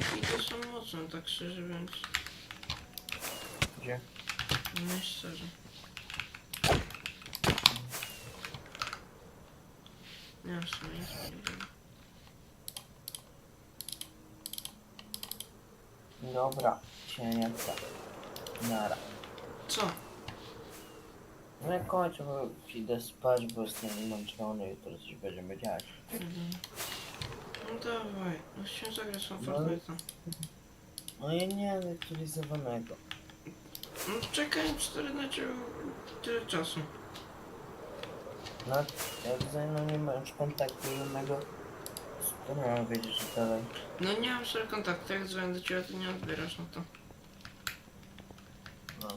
Jakie to są mocne, tak szczerze więc. Gdzie? No i szczerze. Nie, w sumie nic mi nie. Dobra, się nie chce. Nara. Co? No ja kończę, bo idę spać, bo jestem zmęczony, jutro coś będziemy działać. Mhm. No dawaj, no chciałem zagrać tą No. Fortnite'a. No ja nie mam aktualizowanego. No czekaj, 4 na ciebie tyle czasu. No, jak ze mną nie masz kontaktu innego, to nie mam wiedzieć, że dalej. No nie mam sobie kontaktu, jak dzwonię do ciebie, to nie odbierasz, no to. No.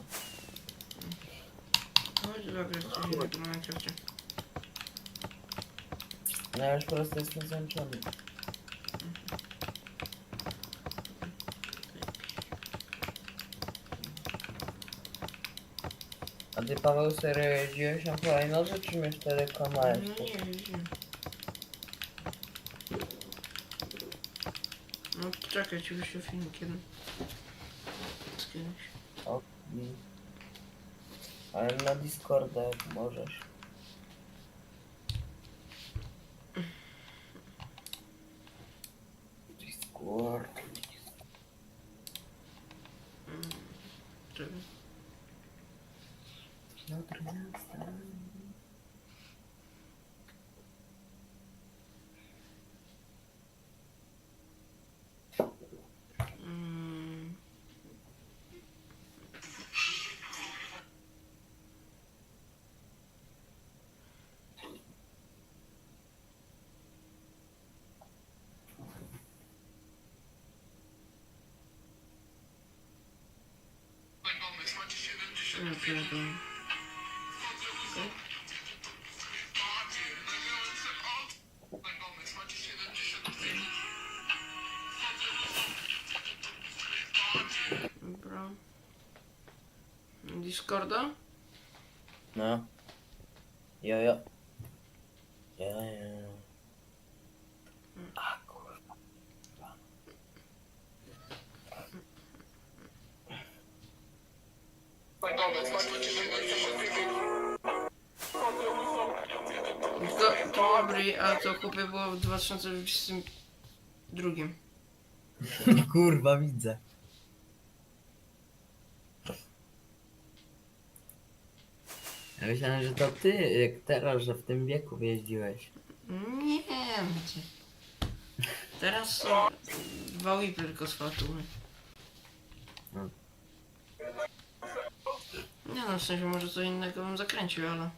Chodź zagrać coś innego na Minecrafcie. No ja już po prostu jestem zmęczony. A ty Paweł serio jeździłeś na hulajnodze, czy mnie wtedy No kłamałeś? nie, jeździłem. No czekaj, ci wyślę film kiedy. Z kiedyś. O, mm. Ale na Discorda jak możesz. Discord. Piotr Miasta. Mm. Ja pierdolę. Okej. Dobra. Discorda? No. Jo, jo. Jo, jo. A kurwa. Dobry, a to kupię było w 2022. Kurwa, widzę. Ja myślałem, że to ty, jak teraz, że w tym wieku jeździłeś. Nie wiem. gdzie. Teraz są dwa whipy tylko z fatuły. No. Nie no, w sensie może co innego bym zakręcił, ale...